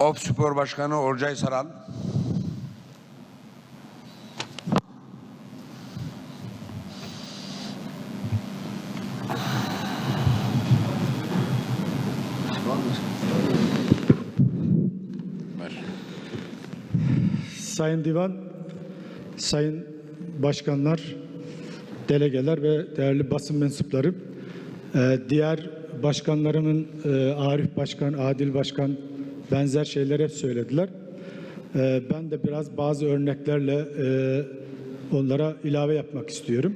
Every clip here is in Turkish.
Of Spor Başkanı Olcay Saran. Ver. Sayın Divan, Sayın Başkanlar, delegeler ve değerli basın mensupları, e, diğer başkanlarımın e, Arif Başkan, Adil Başkan benzer şeyler hep söylediler. E, Ben de biraz bazı örneklerle e, onlara ilave yapmak istiyorum.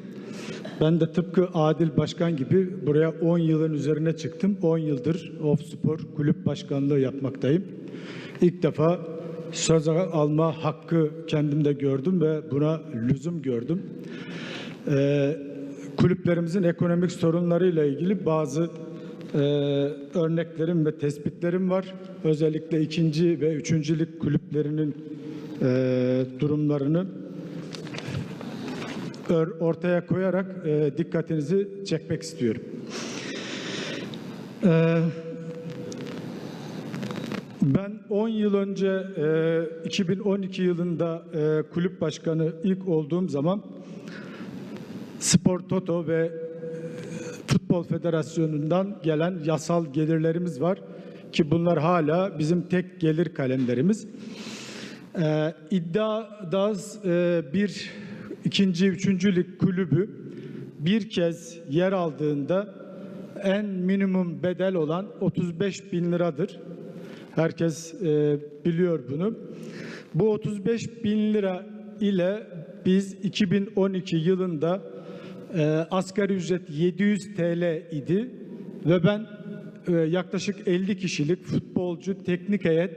Ben de tıpkı Adil Başkan gibi buraya 10 yılın üzerine çıktım. 10 yıldır Of Spor Kulüp Başkanlığı yapmaktayım. İlk defa söz alma hakkı kendimde gördüm ve buna lüzum gördüm. Ee, kulüplerimizin ekonomik sorunlarıyla ilgili bazı e, örneklerim ve tespitlerim var. Özellikle ikinci ve üçüncülük kulüplerinin e, durumlarını ortaya koyarak e, dikkatinizi çekmek istiyorum. Ee, ben 10 yıl önce e, 2012 yılında e, kulüp başkanı ilk olduğum zaman Spor Toto ve e, Futbol Federasyonu'ndan gelen yasal gelirlerimiz var ki bunlar hala bizim tek gelir kalemlerimiz. Ee, iddiada e, bir ikinci, üçüncü lig kulübü bir kez yer aldığında en minimum bedel olan 35 bin liradır. Herkes e, biliyor bunu. Bu 35 bin lira ile biz 2012 yılında e, asgari ücret 700 TL idi ve ben e, yaklaşık 50 kişilik futbolcu, teknik heyet,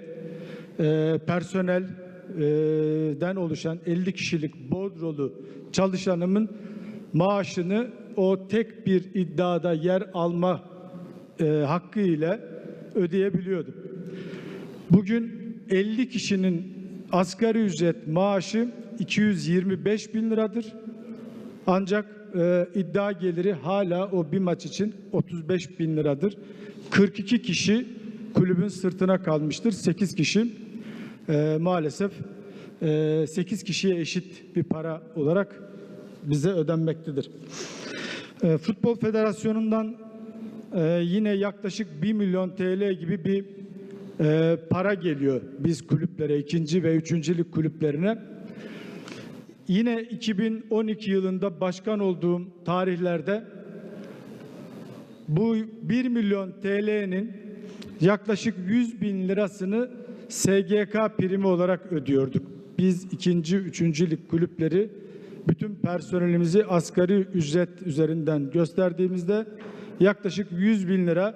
e, personelden oluşan 50 kişilik bordrolu çalışanımın maaşını o tek bir iddiada yer alma e, hakkı ile ödeyebiliyordum. Bugün 50 kişinin asgari ücret maaşı 225 bin liradır. Ancak e, iddia geliri hala o bir maç için 35 bin liradır. 42 kişi kulübün sırtına kalmıştır. 8 kişi e, maalesef e, 8 kişiye eşit bir para olarak bize ödenmektedir. E, Futbol Federasyonu'ndan e, yine yaklaşık 1 milyon TL gibi bir e, para geliyor biz kulüplere, ikinci ve üçüncülük kulüplerine. Yine 2012 yılında başkan olduğum tarihlerde bu 1 milyon TL'nin yaklaşık 100 bin lirasını SGK primi olarak ödüyorduk. Biz ikinci, üçüncülük kulüpleri bütün personelimizi asgari ücret üzerinden gösterdiğimizde yaklaşık 100 bin lira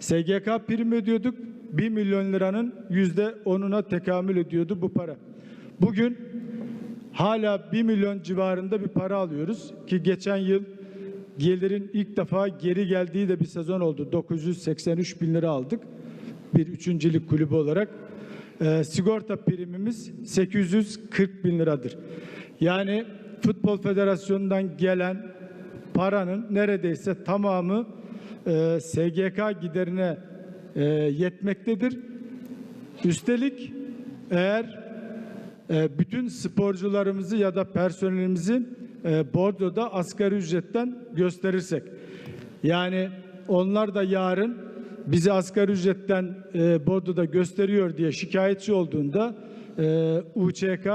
SGK prim ödüyorduk. 1 milyon liranın yüzde onuna tekamül ediyordu bu para. Bugün hala 1 milyon civarında bir para alıyoruz ki geçen yıl gelirin ilk defa geri geldiği de bir sezon oldu. 983 bin lira aldık bir üçüncülük kulübü olarak. Ee, sigorta primimiz 840 bin liradır. Yani Futbol Federasyonu'ndan gelen paranın neredeyse tamamı e, SGK giderine e, yetmektedir. Üstelik eğer e, bütün sporcularımızı ya da personelimizi e, Bordo'da asgari ücretten gösterirsek yani onlar da yarın bizi asgari ücretten e, Bordo'da gösteriyor diye şikayetçi olduğunda e, UÇK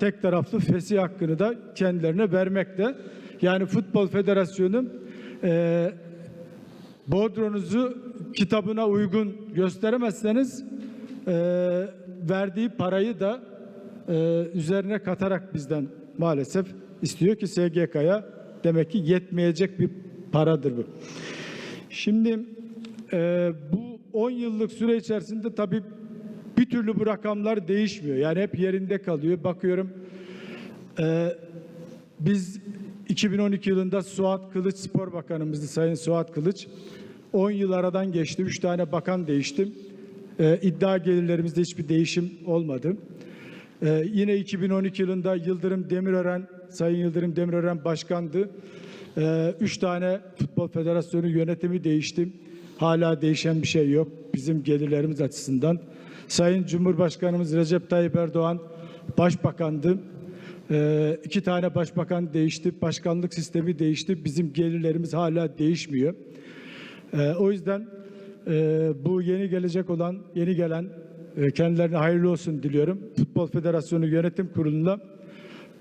tek taraflı fesih hakkını da kendilerine vermekte. Yani Futbol Federasyonu e, bordronuzu kitabına uygun gösteremezseniz e, verdiği parayı da e, üzerine katarak bizden maalesef istiyor ki SGK'ya demek ki yetmeyecek bir paradır bu. Şimdi e, bu 10 yıllık süre içerisinde tabii bir türlü bu rakamlar değişmiyor. Yani hep yerinde kalıyor. Bakıyorum e, biz 2012 yılında Suat Kılıç Spor Bakanımızdı Sayın Suat Kılıç. 10 yıl aradan geçti. 3 tane bakan değişti. Ee, iddia gelirlerimizde hiçbir değişim olmadı. Ee, yine 2012 yılında Yıldırım Demirören, Sayın Yıldırım Demirören başkandı. Ee, üç tane Futbol Federasyonu yönetimi değişti. hala değişen bir şey yok bizim gelirlerimiz açısından. Sayın Cumhurbaşkanımız Recep Tayyip Erdoğan başbakandı. Ee, iki tane başbakan değişti, başkanlık sistemi değişti. Bizim gelirlerimiz hala değişmiyor. Ee, o yüzden e, bu yeni gelecek olan, yeni gelen kendilerine hayırlı olsun diliyorum. Futbol Federasyonu Yönetim Kurulu'na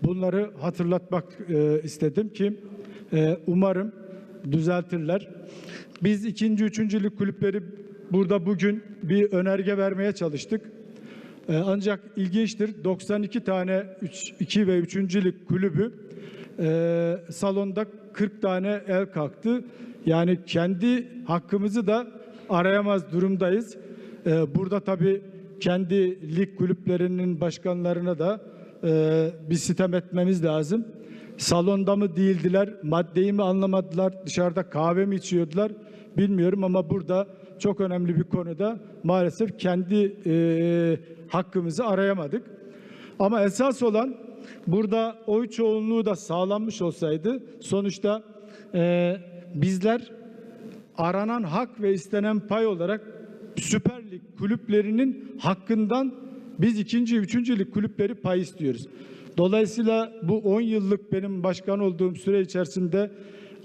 bunları hatırlatmak e, istedim ki e, umarım düzeltirler. Biz ikinci, üçüncü lig kulüpleri burada bugün bir önerge vermeye çalıştık. Ancak ilginçtir 92 tane 3, 2 ve 3. lig kulübü e, salonda 40 tane el kalktı. Yani kendi hakkımızı da arayamaz durumdayız. Burada tabii kendi lig kulüplerinin başkanlarına da e, bir sitem etmemiz lazım. Salonda mı değildiler, maddeyi mi anlamadılar, dışarıda kahve mi içiyordular bilmiyorum ama burada çok önemli bir konuda maalesef kendi e, hakkımızı arayamadık. Ama esas olan burada oy çoğunluğu da sağlanmış olsaydı sonuçta e, bizler aranan hak ve istenen pay olarak Süper Lig kulüplerinin hakkından biz ikinci, üçüncü lig kulüpleri pay istiyoruz. Dolayısıyla bu 10 yıllık benim başkan olduğum süre içerisinde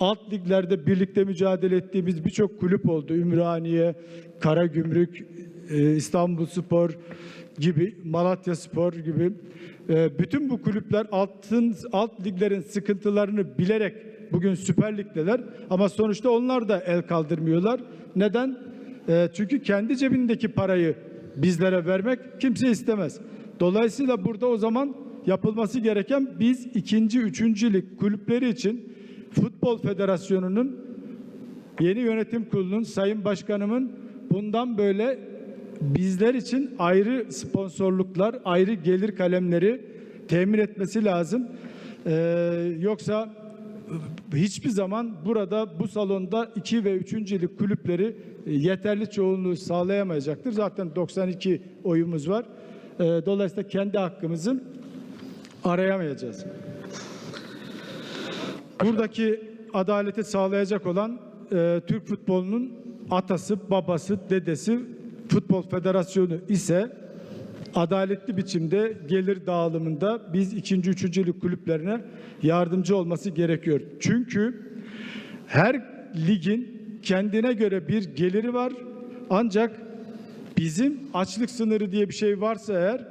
alt liglerde birlikte mücadele ettiğimiz birçok kulüp oldu. Ümraniye, Karagümrük, e, İstanbul Spor gibi, Malatya Spor gibi. E, Bütün bu kulüpler altın alt liglerin sıkıntılarını bilerek bugün Süper Lig'deler ama sonuçta onlar da el kaldırmıyorlar. Neden? E, Çünkü kendi cebindeki parayı bizlere vermek kimse istemez. Dolayısıyla burada o zaman yapılması gereken biz ikinci, üçüncü lig kulüpleri için Futbol Federasyonu'nun yeni yönetim kurulunun sayın başkanımın bundan böyle bizler için ayrı sponsorluklar, ayrı gelir kalemleri temin etmesi lazım. Ee, yoksa hiçbir zaman burada bu salonda 2 ve 3. lig kulüpleri yeterli çoğunluğu sağlayamayacaktır. Zaten 92 oyumuz var. Ee, dolayısıyla kendi hakkımızı arayamayacağız. Buradaki adaleti sağlayacak olan e, Türk futbolunun atası, babası, dedesi Futbol Federasyonu ise adaletli biçimde gelir dağılımında biz ikinci, üçüncü lig kulüplerine yardımcı olması gerekiyor. Çünkü her ligin kendine göre bir geliri var. Ancak bizim açlık sınırı diye bir şey varsa eğer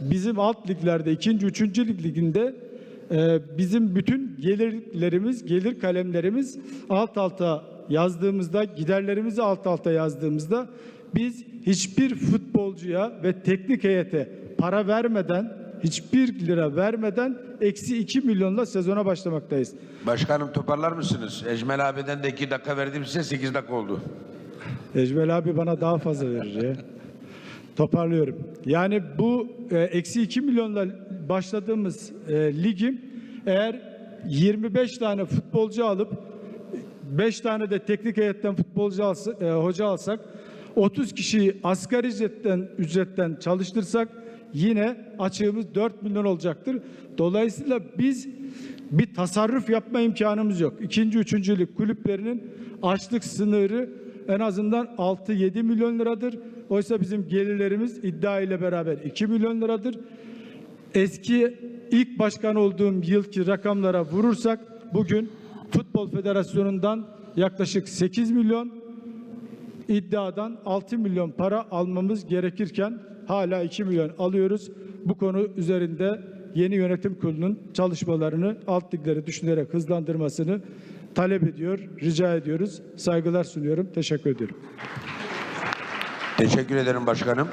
bizim alt liglerde ikinci, üçüncü lig liginde e, bizim bütün gelirlerimiz, gelir kalemlerimiz alt alta yazdığımızda, giderlerimizi alt alta yazdığımızda biz hiçbir futbolcuya ve teknik heyete para vermeden, hiçbir lira vermeden eksi 2 milyonla sezona başlamaktayız. Başkanım toparlar mısınız? Ecmel abiden de iki dakika verdim size 8 dakika oldu. Ecmel abi bana daha fazla verir ya. Toparlıyorum. Yani bu e, eksi 2 milyonla başladığımız e, ligi eğer 25 tane futbolcu alıp 5 tane de teknik heyetten futbolcu alsa, e, hoca alsak 30 kişiyi asgari ücretten, ücretten çalıştırsak yine açığımız 4 milyon olacaktır. Dolayısıyla biz bir tasarruf yapma imkanımız yok. İkinci, üçüncü lig kulüplerinin açlık sınırı en azından 6-7 milyon liradır. Oysa bizim gelirlerimiz iddia ile beraber 2 milyon liradır. Eski ilk başkan olduğum yılki rakamlara vurursak bugün Futbol Federasyonu'ndan yaklaşık 8 milyon iddiadan 6 milyon para almamız gerekirken hala 2 milyon alıyoruz. Bu konu üzerinde yeni yönetim kurulunun çalışmalarını alt ligleri düşünerek hızlandırmasını talep ediyor, rica ediyoruz. Saygılar sunuyorum. Teşekkür ediyorum. Teşekkür ederim başkanım.